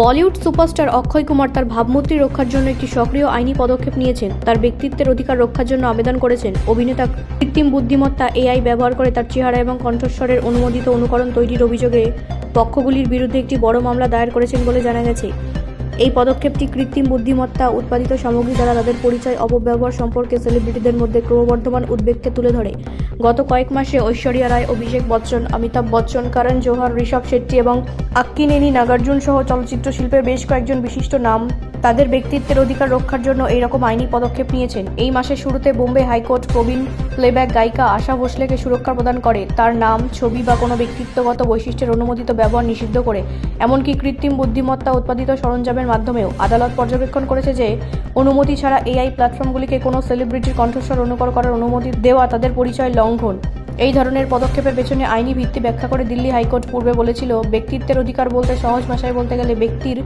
Bollywood superstar Akshay Kumar তার ভাবমূর্তি রক্ষার জন্য একটি সক্রিয় আইনি পদক্ষেপ নিয়েছেন। তার ব্যক্তিত্বের অধিকার রক্ষার জন্য আবেদন করেছেন। অভিনেতা কৃত্রিম বুদ্ধিমত্তা এআই ব্যবহার করে তার চেহারা এবং কণ্ঠস্বরের অনুমোদিত অনুকরণ তৈরির অভিযোগে পক্ষগুলির বিরুদ্ধে একটি বড় মামলা দায়ের করেছেন বলে জানা গেছে। এই পদক্ষেপটি কৃত্রিম বুদ্ধিমত্তা, উৎপাদিত সামগ্রী দ্বারা তাদের পরিচয়, অপব্যবহার সম্পর্কে সেলিব্রিটিদের মধ্যে ক্রমবর্ধমান উদ্বেগকে তুলে ধরে। গত কয়েক মাসে ঐশ্বরিয়া রায়, অভিষেক বচ্চন, অমিতাভ বচ্চন, করণ জোহর, ঋষভ শেট্টি এবং আক্কিনেনি নাগার্জুন সহ চলচ্চিত্র শিল্পের বেশ কয়েকজন বিশিষ্ট নাম তাদের ব্যক্তিত্বের অধিকার রক্ষার জন্য এইরকম আইনি পদক্ষেপ নিয়েছেন। এই মাসের শুরুতে বোম্বে হাইকোর্ট প্রবীণ প্লেব্যাক গায়িকা আশা ভোসলেকে সুরক্ষা প্রদান করে। তার নাম, ছবি বা কোনো ব্যক্তিত্বগত বৈশিষ্ট্যের অনুমোদিত ব্যবহার নিষিদ্ধ করে। এমনকি কৃত্রিম বুদ্ধিমত্তা উৎপাদিত সরঞ্জামের মাধ্যমেও আদালত পর্যবেক্ষণ করেছে যে, অনুমতি ছাড়া এআই প্ল্যাটফর্মগুলিকে কোনো সেলিব্রিটির কণ্ঠস্বর অনুকর করার অনুমতি দেওয়া তাদের পরিচয় লঙ্ঘন। এই ধরনের পদক্ষেপের পেছনে আইনি ভিত্তি ব্যাখ্যা করে দিল্লি হাইকোর্ট পূর্বে বলেছিল, ব্যক্তিত্বের অধিকার বলতে সহজ ভাষায় বলতে গেলে ব্যক্তির,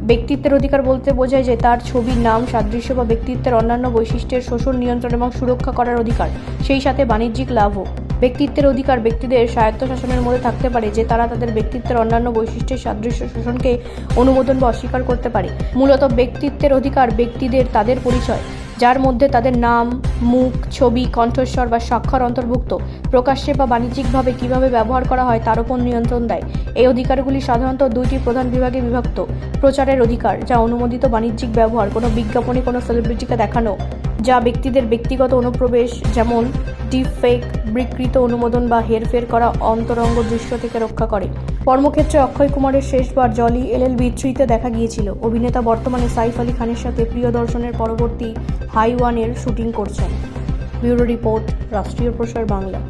ব্যক্তিত্বের অধিকার বলতে বোঝায় যে তার ছবির নাম, সাদৃশ্য বা ব্যক্তিত্বের অন্যান্য বৈশিষ্ট্যের শোষণ, নিয়ন্ত্রণ এবং সুরক্ষা করার অধিকার। সেই সাথে বাণিজ্যিক লাভও। ব্যক্তিত্বের অধিকার ব্যক্তিদের স্বায়ত্তশাসনের মধ্যে থাকতে পারে যে তারা তাদের ব্যক্তিত্বের অন্যান্য বৈশিষ্ট্যের সাদৃশ্য শোষণকে অনুমোদন বা অস্বীকার করতে পারে। মূলত ব্যক্তিত্বের অধিকার ব্যক্তিদের, তাদের পরিচয়। যার মধ্যে তাদের নাম, মুখ, ছবি, কণ্ঠস্বর বা স্বাক্ষর অন্তর্ভুক্ত, প্রকাশ্যে বা বাণিজ্যিকভাবে কীভাবে ব্যবহার করা হয় তার উপর নিয়ন্ত্রণ দেয়। এই অধিকারগুলি সাধারণত দুইটি প্রধান বিভাগে বিভক্ত। প্রচারের অধিকার, যা অনুমোদিত বাণিজ্যিক ব্যবহার, কোনো বিজ্ঞাপনে কোনো সেলিব্রিটিকে দেখানো যা ব্যক্তিদের ব্যক্তিগত অনুপ্রবেশ, যেমন ডিপ ফেক বিকৃত অনুমোদন বা হেরফের করা অন্তরঙ্গ দৃশ্য থেকে রক্ষা করে। কর্মক্ষেত্রে অক্ষয় কুমারের শেষবার জলি এলএলবি থ্রিতে দেখা গিয়েছিল। অভিনেতা বর্তমানে সাইফ আলী খানের সাথে প্রিয় দর্শনের পরবর্তী হাই ওয়ানের শুটিং করছেন। ব্যুরো রিপোর্ট, রাষ্ট্রীয় প্রসার বাংলা।